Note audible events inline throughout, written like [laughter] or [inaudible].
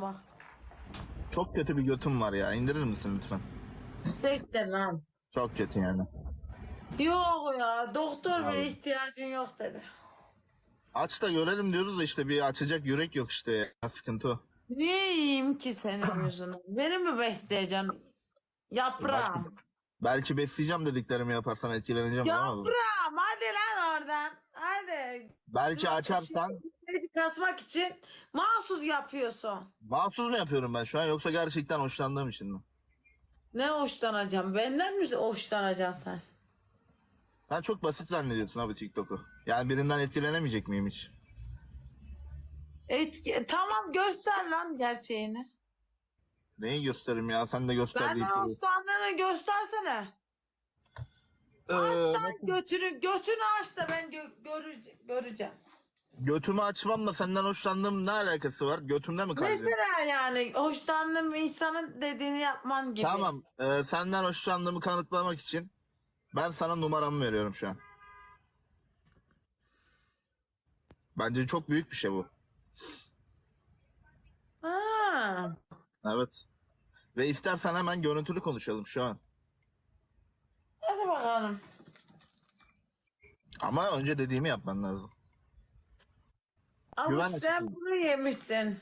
Bak. Çok kötü bir götüm var ya. İndirir misin lütfen? Sekte lan. Çok kötü yani. Yok ya doktor bile ihtiyacın yok dedi. Aç da görelim diyoruz da işte bir açacak yürek yok işte. Ya, sıkıntı o. Niye yiyeyim ki senin [clears throat] yüzünden? Beni mi besleyeceksin? Yaprağım. Belki besleyeceğim dediklerimi yaparsan etkileneceğim ama. Yaprağım hadi lan oradan. Hadi. Belki açarsan Kredi katmak için mahsus yapıyorsun. mahsus mu yapıyorum ben şu an yoksa gerçekten hoşlandığım için mi? Ne hoşlanacağım? Benden mi hoşlanacaksın sen? Ben çok basit zannediyorsun abi TikTok'u. Yani birinden etkilenemeyecek miyim hiç? Etki... Tamam göster lan gerçeğini. Neyi göstereyim ya sen de göster Benden duruyorsun. hoşlandığını göstersene. Ee, sen götünü, götünü aç da ben gö- görece- göreceğim. Götümü açmam da senden hoşlandığım ne alakası var? Götümde mi kalbim? Mesela yani hoşlandığım insanın dediğini yapman gibi. Tamam. e, senden hoşlandığımı kanıtlamak için ben sana numaramı veriyorum şu an. Bence çok büyük bir şey bu. Ha. Evet. Ve istersen hemen görüntülü konuşalım şu an. Hadi bakalım. Ama önce dediğimi yapman lazım. Ama Güven sen açıklığı. bunu yemişsin.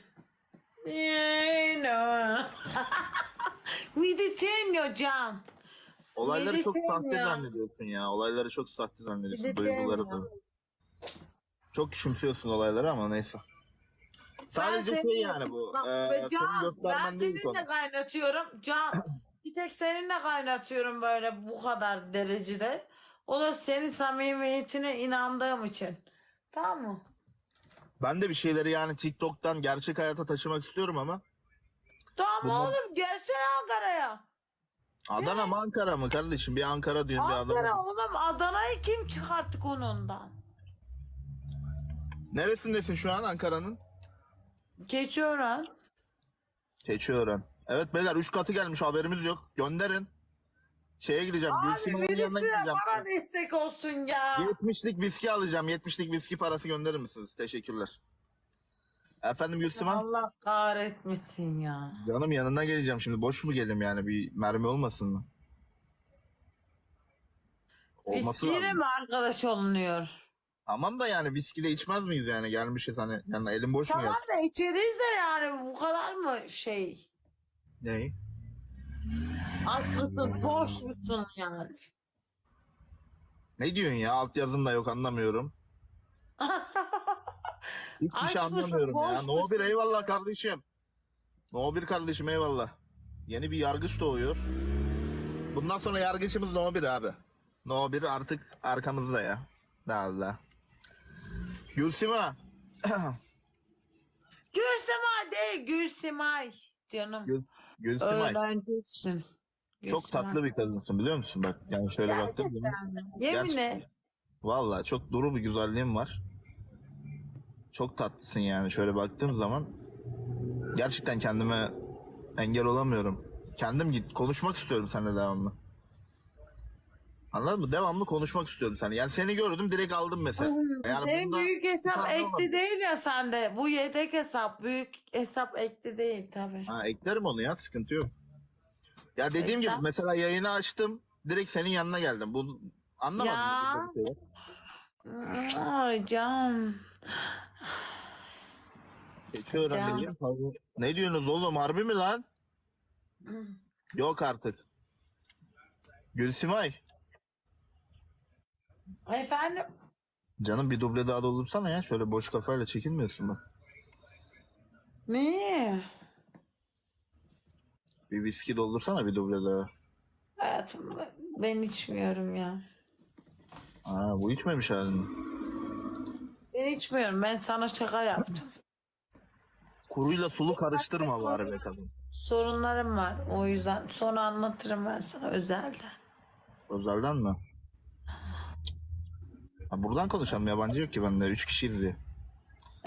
Yeno. [laughs] Mediterranean can. Olayları çok Mediterranean. sahte zannediyorsun ya. Olayları çok sahte zannediyorsun. Mediterranean. Duyguları da. Çok küçümsüyorsun olayları ama neyse. Sadece Ben şey seni- yani bu. Bak e, be senin Can, göstermen ben değil konu. seninle kaynatıyorum. Can, [clears throat] bir tek seninle kaynatıyorum böyle bu kadar derecede. O da senin samimiyetine inandığım için. Tamam mı? Ben de bir şeyleri yani TikTok'tan gerçek hayata taşımak istiyorum ama Tamam Bunlar- oğlum gelsene Ankara'ya. Adana mı Ankara mı kardeşim? Bir Ankara diyorsun bir Ankara Adana. oğlum Adana'yı kim çıkarttı konundan? Neresindesin şu an Ankara'nın? Keçiören. Keçiören. Evet beyler 3 katı gelmiş haberimiz yok. Gönderin. Şeye gideceğim. Abi Hanım'ın birisi yanına de gideceğim. bana destek olsun ya. 70'lik viski alacağım. 70'lik viski parası gönderir misiniz? Teşekkürler. Efendim Gülsüm Hanım? Allah kahretmesin ya. Canım yanına geleceğim şimdi. Boş mu gelim yani? Bir mermi olmasın mı? Olması Viskiyle lazım. mi arkadaş olunuyor? Tamam da yani viski de içmez miyiz yani? Gelmişiz hani. Yani elim boş mu Tamam gelsin? da içeriz de yani bu kadar mı şey? Neyi? Aç mısın, boş musun yani? Ne diyorsun ya? Altyazım da yok anlamıyorum. [laughs] Hiçbir Aç şey mısın, anlamıyorum ya. boş No musun? bir eyvallah kardeşim. No bir kardeşim eyvallah. Yeni bir yargıç doğuyor. Bundan sonra yargıçımız No bir abi. No bir artık arkamızda ya. Allah. Gülsima. Gülsimay değil, Gülsimay. Canım. Gül, Gülsimay. Öğrencisin. Çok tatlı bir kadınsın biliyor musun? Bak yani şöyle baktım. Gerçekten mi? Gerçekten. et. Valla çok duru bir güzelliğin var. Çok tatlısın yani şöyle baktığım zaman. Gerçekten kendime engel olamıyorum. Kendim git konuşmak istiyorum seninle devamlı. Anladın mı? Devamlı konuşmak istiyorum seni. Yani seni gördüm direkt aldım mesela. Yani bunda büyük hesap ekli değil ya sende. Bu yedek hesap. Büyük hesap ekli değil tabii. Ha, eklerim onu ya sıkıntı yok. Ya dediğim gibi mesela yayını açtım. Direkt senin yanına geldim. Bu anlamadım. Ya. bu şeyi. Keçi öğrenmeyeceğim. Pardon. Ne diyorsunuz oğlum harbi mi lan? Yok artık. Gülsimay. Efendim? Canım bir duble daha doldursana ya. Şöyle boş kafayla çekilmiyorsun bak. Niye? Bir viski doldursana bir duble daha. Hayatım ben- içmiyorum ya. Aa, bu içmemiş halini. Ben içmiyorum. Ben sana şaka yaptım. Kuruyla sulu karıştırma bari be kadın. Sorunlarım var. O yüzden sonra anlatırım ben sana özelde. Özelden mi? Ha, buradan konuşalım. Yabancı yok ki bende. Üç kişi izliyor.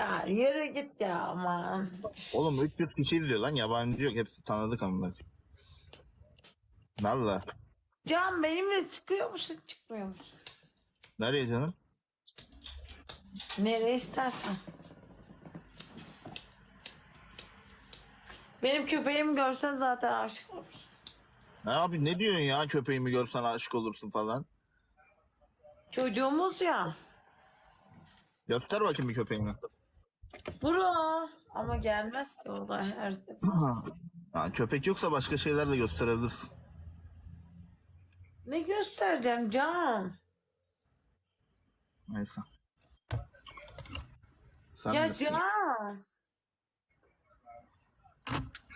Ya yürü git ya aman. Oğlum 300 kişi izliyor lan. Yabancı yok. Hepsi tanıdık amına. Valla. Can benimle çıkıyor musun çıkmıyor musun? Nereye canım? Nereye istersen. Benim köpeğimi görsen zaten aşık olursun. Ne abi ne diyorsun ya köpeğimi görsen aşık olursun falan. Çocuğumuz ya. Göster bakayım bir köpeğini. Bro. Ama gelmez ki o da her defasında. [clears throat] Ya köpek yoksa başka şeyler de gösterebilirsin. Ne göstereceğim Can? Neyse. Sen Ya bilirsin. Can.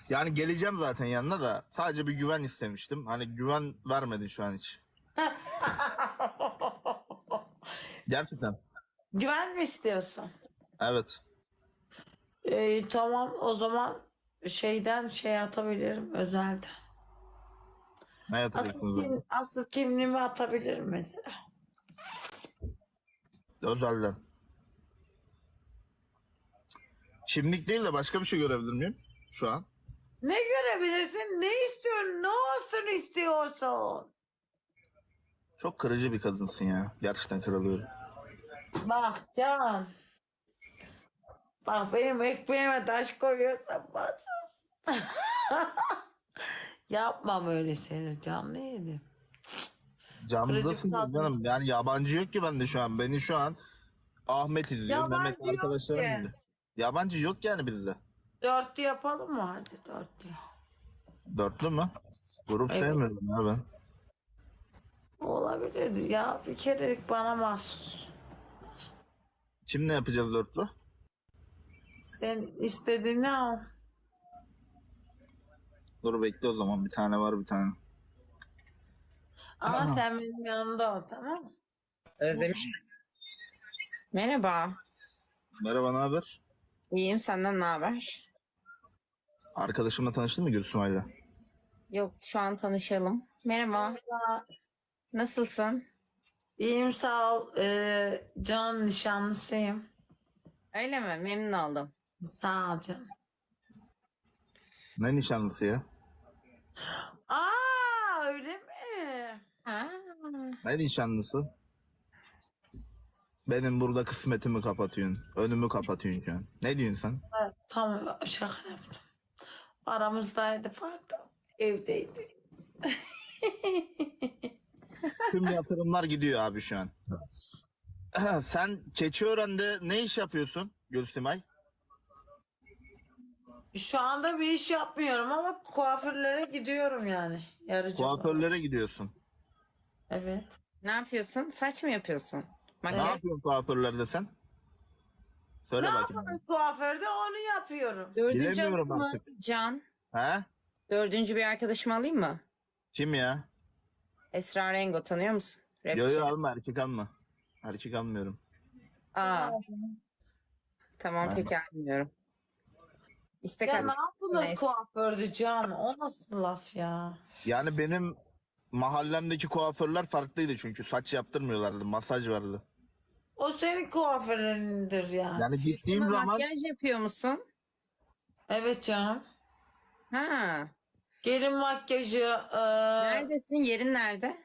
Yani geleceğim zaten yanına da sadece bir güven istemiştim. Hani güven vermedin şu an hiç. [laughs] Gerçekten. Güven mi istiyorsun? Evet. Ee, tamam o zaman şeyden şey atabilirim özelden. Ne Asıl, kim, asıl kimliğimi atabilirim mesela. Özelden. Kimlik değil de başka bir şey görebilir miyim şu an? Ne görebilirsin? Ne istiyorsun? Ne olsun istiyorsun? Çok kırıcı bir kadınsın ya. Gerçekten kırılıyorum. Bak Can. Bak benim ekmeğime taş koyuyorsan batsız. [laughs] Yapmam öyle şeyler Can neydi? Camdasın Kırıcı canım. Yani yabancı yok ki bende şu an. Beni şu an Ahmet izliyor. Yabancı Mehmet yok arkadaşlarım ki. izliyor. Yabancı yok yani bizde. Dörtlü yapalım mı hadi dörtlü? Dörtlü mü? Grup Evet. sevmiyorum ya ben. Olabilir ya bir kerelik bana mahsus. Şimdi ne yapacağız dörtlü? Sen istediğini al. Dur bekle o zaman. Bir tane var bir tane. Ama sen benim yanımda ol tamam mı? Özlemiş. Merhaba. Merhaba ne haber? İyiyim senden ne haber? Arkadaşımla tanıştın mı Gülsüm Ayla? Yok şu an tanışalım. Merhaba. Nasılsın? İyiyim sağ ol. Ee, can nişanlısıyım. Öyle mi? Memnun oldum. Sağ ol canım. Ne nişanlısı ya? Aa öyle mi? Ha. Ne nişanlısı? Benim burada kısmetimi kapatıyorsun. Önümü kapatıyorsun şu an. Ne diyorsun sen? Evet, tamam şaka yaptım. Aramızdaydı pardon. Evdeydi. Tüm yatırımlar gidiyor abi şu an. [clears throat] Sen Keçiören'de ne iş yapıyorsun Gülsimay? Şu anda bir iş yapmıyorum ama kuaförlere gidiyorum yani. Yarıcı olarak. Kuaförlere gidiyorsun. Evet. Ne yapıyorsun? Saç mı yapıyorsun? Ne Makyaj. yapıyorsun kuaförlerde sen? Söyle ne bakayım. yapalım kuaförde onu yapıyorum. Dördüncü Bilemiyorum alayım mı? artık. Can. He? Dördüncü bir arkadaşımı alayım mı? Kim ya? Esra Rengo tanıyor musun? Rapçi. Yo yo alma erkek alma. Erkek almıyorum. Aa, tamam Aynen. peki almıyorum. İstek Ya at- ne yapılır Neyse. kuaförde Can? O nasıl laf ya? Yani benim mahallemdeki kuaförler farklıydı çünkü saç yaptırmıyorlardı, masaj vardı. O senin kuaförlerindir ya. Yani gittiğim Ama zaman Makyaj yapıyor musun? Evet canım. Ha. Gelin makyajı. e, Neredesin? Yerin nerede?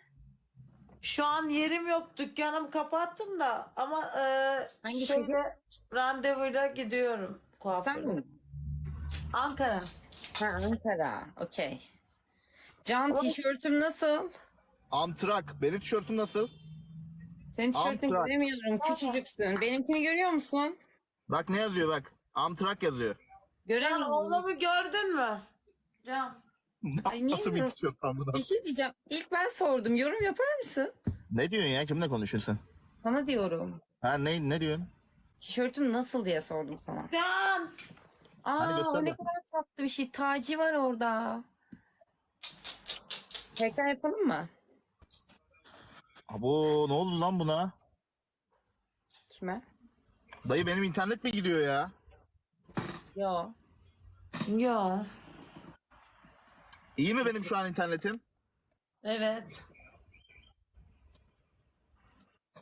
Şu an yerim yok. Dükkanımı kapattım da ama e, Hangi şeyde randevuyla gidiyorum kuaföre. İstanbul mu? Ankara. Ha Ankara. Okey. Can tişörtüm nasıl? antrak. Benim tişörtüm nasıl? Senin tişörtünü Amtrak. göremiyorum. Küçücüksün. Benimkini görüyor musun? Bak ne yazıyor bak. Amtrak yazıyor. Can Göremiyorum. oğlumu gördün mü? Can. Nasıl bir lan bu da? Bir şey diyeceğim. İlk ben sordum. Yorum yapar mısın? Ne diyorsun ya? Kimle konuşuyorsun sen? Sana diyorum. Ha ne ne diyorsun? Tişörtüm nasıl diye sordum sana. Can. Aa Hani göster o ne bakayım. kadar tatlı bir şey. Taci var orada. Tekrar yapalım mı? Abo ne oldu lan buna? Kime? Dayı benim internet mi gidiyor ya? Yo. Yo. İyi mi benim şu an internetim? Evet.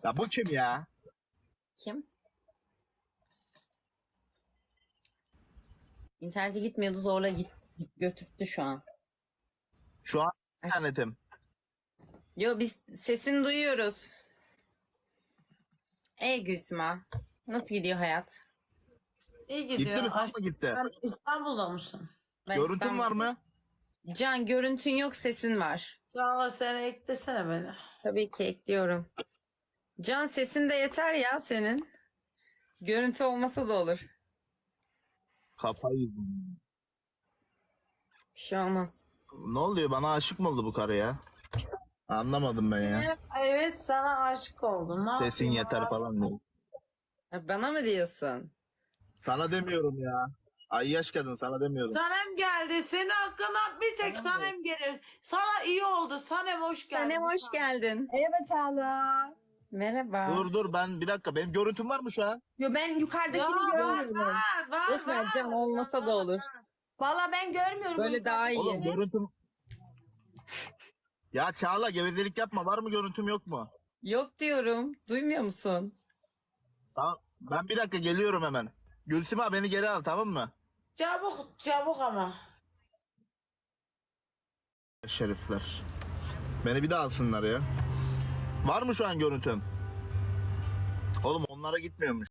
Ya bu kim ya? Kim? İnternete gitmiyordu zorla git, götürttü şu an. Şu an internetim. Yo biz sesini duyuyoruz. Ey Gülsüma. Nasıl gidiyor hayat? İyi gidiyor. Gitti mi? Mı gitti? sen İstanbul'da mısın? Ben Görüntün istemem. var mı? Can görüntün yok sesin var. Çağla sen eklesene beni. Tabii ki ekliyorum. Can sesin de yeter ya senin. Görüntü olmasa da olur. Kafayı yedim. Bir şey olmaz. Ne oluyor? Bana aşık mı oldu bu karı ya? Anlamadım ben ya. Evet sana aşık oldum. Ne Sesin yapayım yeter abi? falan diyor. Ya bana mı diyorsun? Sana demiyorum ya. Ay yaş kadın sana demiyorum. Sanem geldi. Senin hakkında bir tek. Sanem gelir. Sana iyi oldu. Sanem hoş geldin. Sanem hoş geldin. Merhaba Çağla. Merhaba. Dur dur ben bir dakika benim görüntüm var mı şu an? Yo ben Ya, yukarıdakini var, görmüyorum. var, var, Boş ver var. Can olmasa da olur. Valla ben görmüyorum. Böyle daha iyi. Oğlum görüntüm... Ya Çağla gevezelik yapma. Var mı görüntüm yok mu? Yok diyorum. Duymuyor musun? Tamam. Ben bir dakika geliyorum hemen. Gülsüm abi beni geri al tamam mı? Çabuk çabuk ama. Şerifler. Beni bir daha alsınlar ya. Var mı şu an görüntüm? Oğlum onlara gitmiyormuş.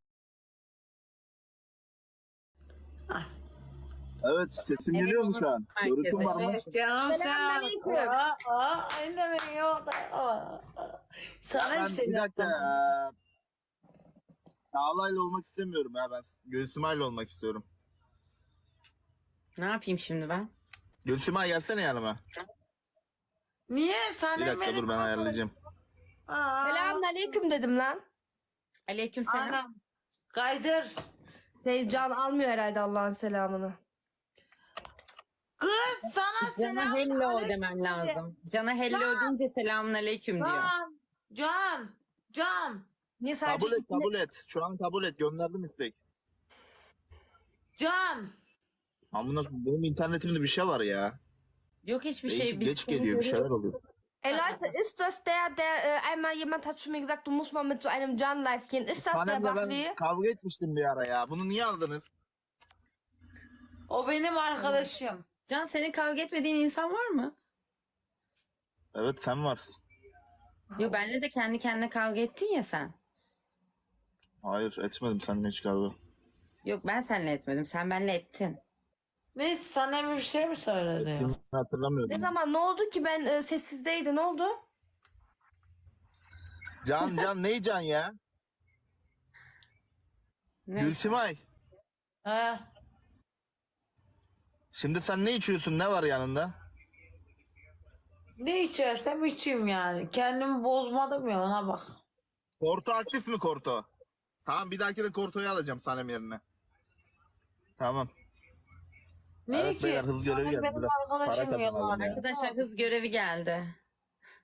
Ah. Evet sesim Evet, geliyor mu şu an? Görüntüm var mı? Canım sen. Seni bir dakika yaptım. eee, Çağla'yla olmak istemiyorum ya ben. Gülsümay'la olmak istiyorum. Ne yapayım şimdi ben? Gülsümay gelsene yanıma. Niye Bir Sanem dakika dur ben ayarlayacağım. Aa, Selamünaleyküm dedim lan. Aleyküm selam. Anam. Kaydır. Şey, can almıyor herhalde Allah'ın selamını. Kız sana Cana selam. hello demen lazım. Cana hello deyince selamun aleyküm diyor. Can. Can. Can. Niye sadece Kabul et kabul et. Şu an kabul et gönderdim istek. Can. Amına benim internetimde bir şey var ya. Yok hiçbir Değişik, şey. Biz geç geliyor bir şeyler görüyoruz. oluyor. Ey Leute, ist das der, der äh, einmal jemand hat zu mir gesagt, du musst mal mit so einem Can live gehen. Ist das der Sanem'le ben Bahri? kavga etmiştim bir ara ya. Bunu niye aldınız? O benim arkadaşım. Can senin kavga etmediğin insan var mı? Evet sen varsın. Yo benle de kendi kendine kavga ettin ya sen. Hayır etmedim seninle hiç kavga. Yok ben seninle etmedim. Sen benle ettin. Neyse Sanem bir şey mi söyledi? Hatırlamıyorum. Ne zaman ne oldu ki ben e, sessizdeydi ne oldu? Can Can ney Can ya? [laughs] Ne? Gülsimay. He. Şimdi sen ne içiyorsun? Ne var yanında? Ne içersem içeyim yani. Kendimi bozmadım ya ona bak. Korto aktif mi Korto? Tamam bir dahaki de Korto'yu alacağım Sanem yerine. Tamam. Ne Evet, ki? beyler, hız görevi geldi. benim arkadaşım ya. Arkadaşlar hız görevi geldi.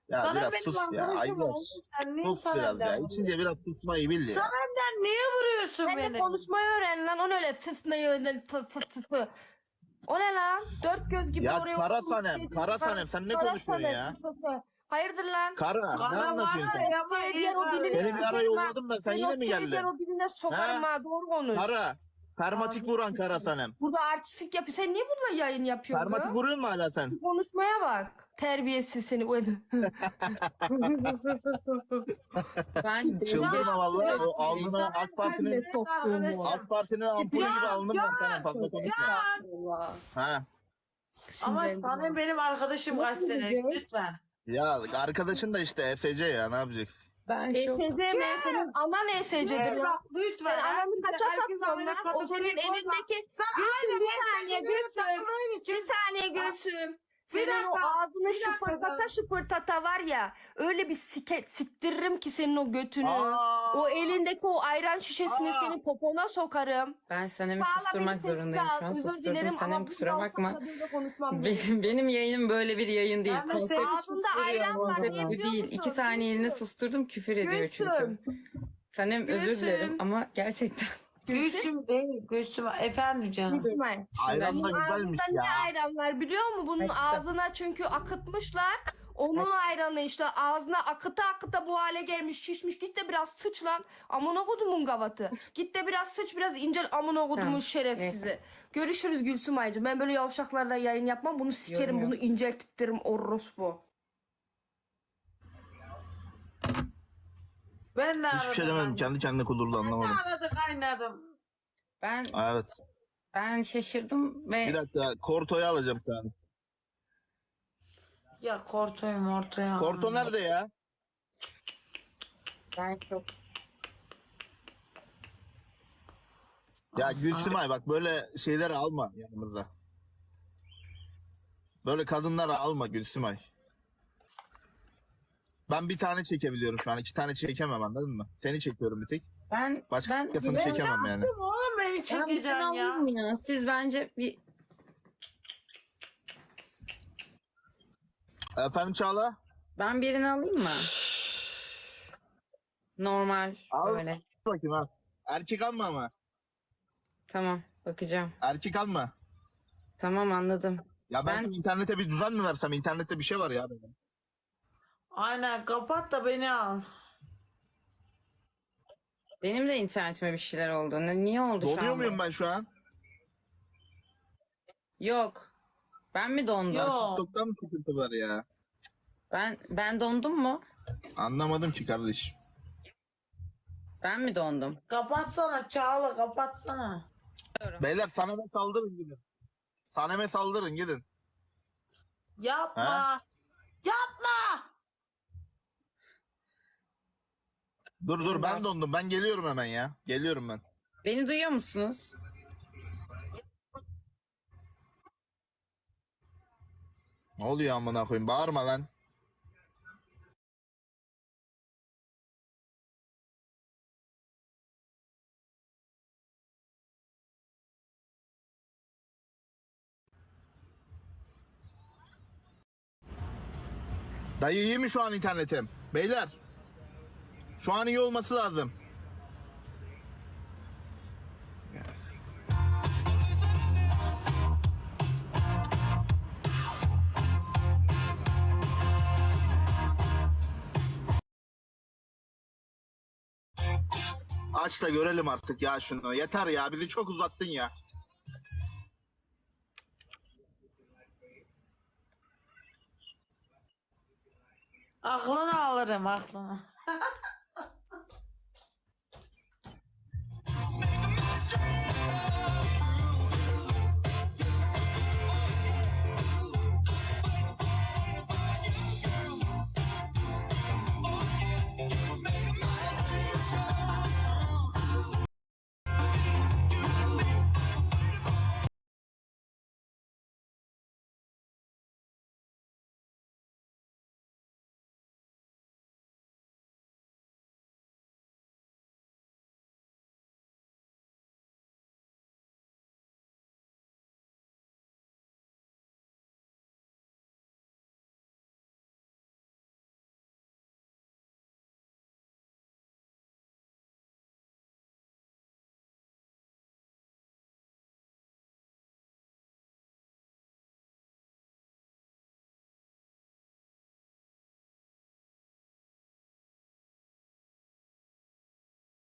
Ya Sanem biraz benim sus ya. arkadaşım oğlum. Sen niye Sus biraz ya. Vuruyorsun? İçince biraz susmayı bil ya. Sanem'den niye vuruyorsun Sen de beni? konuşmayı öğren lan o ne öyle fıfmayı öğren fı fı fı fı. O ne lan? Dört göz gibi Ya oraya kara Sanem, kara Sanem, sen ne Kara konuşuyorsun Sanem, ya? fı fı. Hayırdır lan? Kara ne Kara anlatıyorsun var sen? ya, ama Seni diğer o iyi dilini var. Seni bir ara yolladım ben sen Seni yine mi seni geldin? diğer o diline sokarım Ha? ha doğru konuş. Kara. Permatik vuran Kara Sanem. Burada artistik yapıyor. Sen niye burada yayın yapıyorsun? Permatik kız? vuruyor mu hala sen? Konuşmaya bak. Terbiyesiz seni. [laughs] Ben Çıldırma vallahi. O alnına AK Parti'nin. AK Parti'nin ampulü gibi alnım var Sanem fazla konuşma. Ha. Ama Sanem benim arkadaşım kaç Nasıl sene. diyeceğim? Lütfen. Ya arkadaşın da işte ESC ya ne yapacaksın? Ben ESC şok. mi? Senin anan ESC'dir Lütfen. lan. Bak lütfen. Sen ananı kaça saklıyorsun lan? O senin elindeki... Aynı bir saniye için- Bir saniye Gülsüm. Senin o dakika, ağzını bir dakika şıpırtata şıpırtata var ya. Öyle bir sike, siktiririm ki senin o götünü. Aa! O elindeki o ayran şişesini Aa! senin popona sokarım. Ben Sanem'i Çağla, susturmak zorundayım şu an. Susturdum ama kusura bakma. Benim, benim yayınım böyle bir yayın değil. Ben Konsept, seni Ağzında ayran var. niye bu değil. musun? İki saniyeliğine susturdum küfür ediyor çünkü. Sanem özür dilerim ama gerçekten. Gülsüm değil. Gülsüm. Efendim canım. Gülsüm. Ayran da Bunun güzelmiş ağzında ya. ne ayran var biliyor musun? Bunun Açtım. ağzına çünkü akıtmışlar. Onun ayranı işte ağzına akıta akıta bu hale gelmiş şişmiş. Git de biraz sıç lan. Amına kodumun gavatı. Git de biraz sıç biraz incel amına kodumun Tamam, şerefsizi. Görüşürüz Gülsüm Aycı. Ben böyle yavşaklarla yayın yapmam. Bunu sikerim Yorum bunu yok. inceltirim orospu. Ben de Hiçbir şey demedim. Kendi kendine kudurdu Ben de anlamadım. aradı kaynadım. Ben Evet. Ben şaşırdım ve Bir dakika Korto'yu alacağım an. Ya Korto'yu Morto'yu Korto nerede ya? ben çok Ya. Gülsümay bak böyle şeyleri alma yanımıza. Böyle kadınları alma Gülsümay. Ben bir tane çekebiliyorum şu an. iki tane çekemem anladın mı? Seni çekiyorum bir tek. ben ben Başkasını ben- çekemem yani. Oğlum beni ben birini çekeceksin ya. alayım ya. Siz bence bir Efendim Çağla? ben birini alayım mı? Normal Al. böyle. Bakayım ha. Erkek alma ama. Tamam bakacağım. Erkek alma. Tamam anladım. Ya ben, Ben- internete bir düzen mi versem? İnternette bir şey var ya. benim. Aynen kapat da beni al. Benim de internetime bir şeyler oldu. Ne, niye oldu şu Donuyor an? muyum ben şu an? Yok. Ben mi dondum? Yok. TikTok'tan mı sıkıntı var ya? Ben ben dondum mu? Anlamadım ki kardeşim. Ben mi dondum? Kapatsana Çağla kapatsana. Beyler Sanem'e saldırın gidin. Sanem'e saldırın gidin. Yapma. Yapma. Dur dur ben dondum. Ben geliyorum hemen ya. Geliyorum ben. Beni duyuyor musunuz? Ne oluyor amına koyayım? Bağırma lan. Dayı iyi mi şu an internetim? Beyler. Şu an iyi olması lazım. Aç da görelim artık ya şunu. Yeter ya bizi çok uzattın ya. Aklını alırım aklını. [laughs]